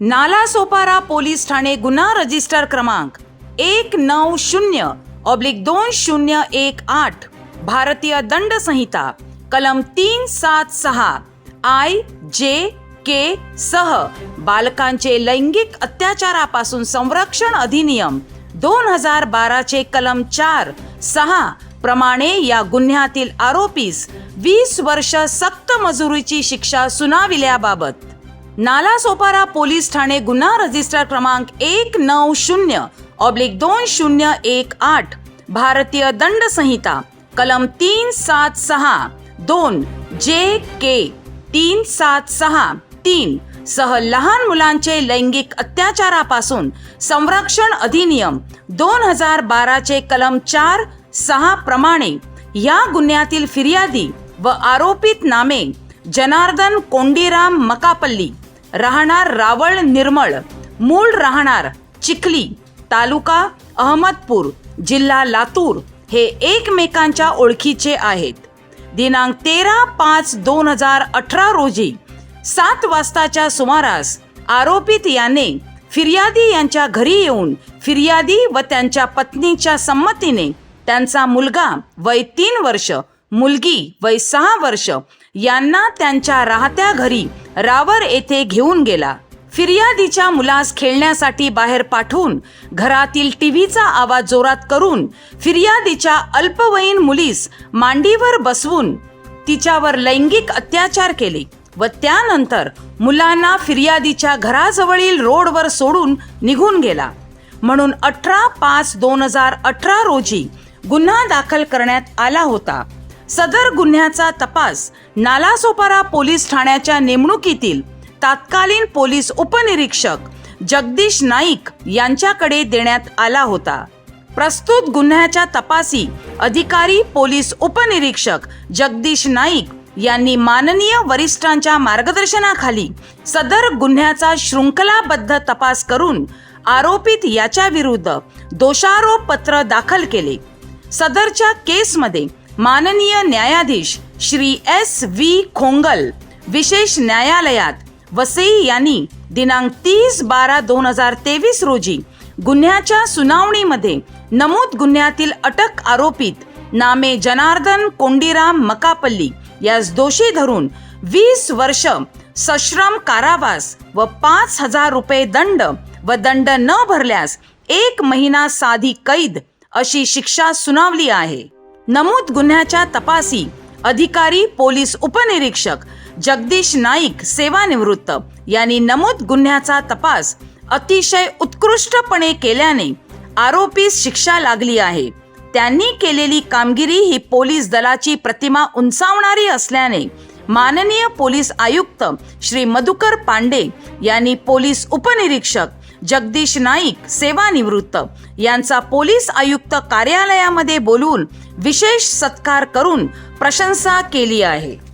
Nalasopara police Thane गुन्हा register क्रमांक एक नऊ शून्य ऑब्लिक दोन शून्य एक आठ भारतीय दंड संहिता कलम तीन सात सहा आय जे के सह बालकांचे लैंगिक अत्याचारापासून संरक्षण अधिनियम दोन हजार बाराचे कलम चार सहा प्रमाणे या गुन्ह्यातील आरोपीस वीस वर्ष सक्त मजुरीची शिक्षा सुनाविल्याबाबत नालासोपारा पोलीस ठाणे गुन्हा रजिस्टर क्रमांक एक नऊ शून्य ऑब्लिक दोन शून्य एक आठ भारतीय दंड संहिता कलम तीन सात सहा दोन जे के तीन सात सहा तीन सह लहान मुलांचे लैंगिक अत्याचारापासून संरक्षण अधिनियम दोन हजार बाराचे कलम चार सहा प्रमाणे या गुन्ह्यातील फिर्यादी व आरोपित नामे जनार्दन कोंडीराम मकापल्ली राहणार रावळ निर्मळ. मूळ राहणार चिखली. तालुका अहमदपूर जिल्हा लातूर. हे एकमेकांच्या ओळखीचे आहेत. दिनांक तेरा पाच दोन हजार अठरा रोजी सात वाजताच्या सुमारास आरोपित याने फिर्यादी यांच्या घरी येऊन फिर्यादी व त्यांच्या पत्नीच्या संमतीने त्यांचा मुलगा वय तीन वर्ष मुलगी वय सहा वर्ष यांना त्यांच्या राहत्या घरी रावर येथे घेऊन गेला. फिर्यादीच्या मुलास खेळण्यासाठी बाहेर पाठवून घरातील टीव्हीचा आवाज जोरात करून फिर्यादीच्या अल्पवयीन मुलीस मांडीवर बसवून तिच्यावर लैंगिक अत्याचार केले व त्यानंतर मुलांना फिर्यादीच्या घराजवळील रोडवर सोडून निघून गेला. म्हणून अठरा पाच दोन हजार अठरा रोजी गुन्हा दाखल करण्यात आला होता. सदर गुन्ह्याचा तपास नालासोपारा पोलीस ठाण्याच्या नेमणुकीतील तात्कालीन पोलीस उपनिरीक्षक जगदीश नाईक यांच्याकडे देण्यात आला होता. प्रस्तुत गुन्ह्याच्या तपासी अधिकारी पोलीस उपनिरीक्षक जगदीश नाईक यांनी माननीय वरिष्ठांच्या मार्गदर्शनाखाली सदर गुन्ह्याचा शृंखलाबद्ध तपास करून आरोपित याच्या विरुद्ध दोषारोप पत्र दाखल केले. सदरच्या केसमध्ये माननीय न्यायाधीश श्री एस व्ही खोंगल विशेष न्यायालयात वसई यांनी दिनांक तीस बारा दोन हजार तेवीस रोजी गुन्ह्याच्या सुनावणीमध्ये नमूद गुन्ह्यातील अटक आरोपित नामे जनार्दन कोंडीराम मकापल्ली यास दोषी धरून वीस वर्ष सश्रम कारावास व पाच हजार रुपये दंड व दंड न भरल्यास एक महिना साधी कैद अशी शिक्षा सुनावली आहे. नमूद गुन्ह्याच्या तपासी अधिकारी पोलीस उपनिरीक्षक जगदीश नाईक सेवानिवृत्त. यांनी नमूद गुन्ह्याचा तपास अतिशय उत्कृष्टपणे केल्याने आरोपीस शिक्षा लागली आहे. त्यांनी केलेली कामगिरी ही पोलीस दलाची प्रतिमा उंचावणारी असल्याने माननीय पोलीस आयुक्त श्री मधुकर पांडे यांनी पोलीस उपनिरीक्षक जगदीश नाईक सेवानिवृत्त. यांचा पोलीस आयुक्त कार्यालयामध्ये बोलून विशेष सत्कार करून प्रशंसा केली आहे.